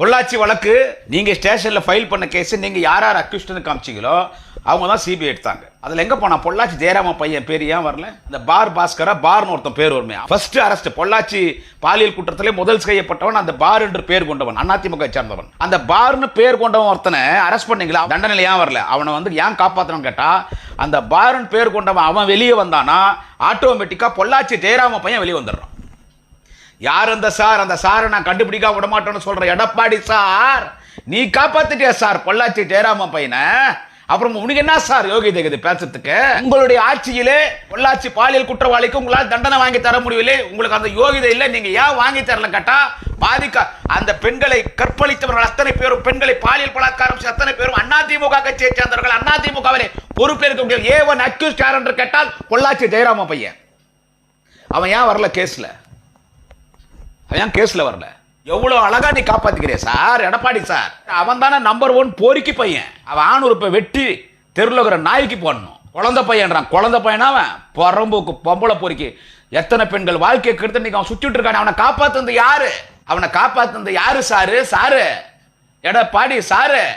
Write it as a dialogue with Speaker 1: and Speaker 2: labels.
Speaker 1: பொள்ளாச்சி வழக்கு நீங்கள் ஸ்டேஷனில் ஃபைல் பண்ண கேஸ் நீங்கள் யார் யார் அக்யூஸ்ட்னு காமிச்சீங்களோ அவங்க தான் சிபிஐ எடுத்தாங்க. அதில் எங்கே போனால் பொள்ளாச்சி ஜெயராம பையன் பேர் ஏன் வரல? இந்த பார் பாஸ்கரா பார்னு ஒருத்தன் பேர் வருமே. ஃபர்ஸ்ட் அரெஸ்ட் பொள்ளாச்சி பாலியல் குற்றத்திலே முதல் செய்யப்பட்டவன் அந்த பார் என்று பேர் கொண்டவன் அதிமுக சேர்ந்தவன். அந்த பார்னு பேர் கொண்டவன் ஒருத்தனை அரெஸ்ட் பண்ணீங்களா? தண்டனையில் ஏன் வரல? அவனை வந்து ஏன் காப்பாற்றணும்னு கேட்டால் அந்த பார்னு பேர் கொண்டவன் அவன் வெளியே வந்தானா ஆட்டோமேட்டிக்காக பொள்ளாச்சி ஜெயராம பையன் வெளியே வந்துடுறான். யார் அந்த சார்? அந்த சாரை நான் கண்டுபிடிக்க விடமாட்டேன்னு சொல்ற எடப்பாடி சார். நீ காப்பாத்திட்டியா சார்? பொள்ளாச்சி ஜெயராம பையனை. அப்புறம் உனக்கு என்ன சார் யோகிதை இது பேசுறதுக்கு? உங்களுடைய ஆட்சியிலே பொள்ளாச்சி பாலியல் குற்றவாளிக்கு உங்களால் தண்டனை வாங்கி தர முடியவில்லை. உங்களுக்கு அந்த யோகிதை இல்லை. நீங்க ஏன் வாங்கி தரல கேட்டா? பாதிக்க அந்த பெண்களை கற்பழித்தவர்கள் அத்தனை பேரும் பெண்களை பாலியல் பலாத்காரம் அத்தனை பேரும் அதிமுக கட்சியை சேர்ந்தவர்கள் அதிமுகவிலே பொறுப்பேற்க முடியும் ஏவன் அக்யூஸ்ட் யார் என்று கேட்டால் பொள்ளாச்சி ஜெயராம பையன். அவன் ஏன் வரல கேஸ்ல அவன் கேஸில் கேஸ்ல வரல? எவ்வளவு அழகா நீ காப்பாத்திக்கிறிய சார் எடப்பாடி சார். அவன் தானே நம்பர் ஒன் போரிக்கு பையன். அவன் ஆணுறுப்பை வெட்டி தெருவில் இருக்கிற நாய்க்கு போடணும். குழந்தை பையன்றான் குழந்தை பையனா அவன்? பொறம்புக்கு பொம்பளை பொறுக்கி எத்தனை பெண்கள் வாழ்க்கையை கெடுத்து இன்னைக்கு அவன் சுத்திட்டு இருக்கான் அவனை காப்பாத்துனது யாரு? அவனை காப்பாத்துனது யாரு சாரு? சாரு. எடப்பாடி சாரு.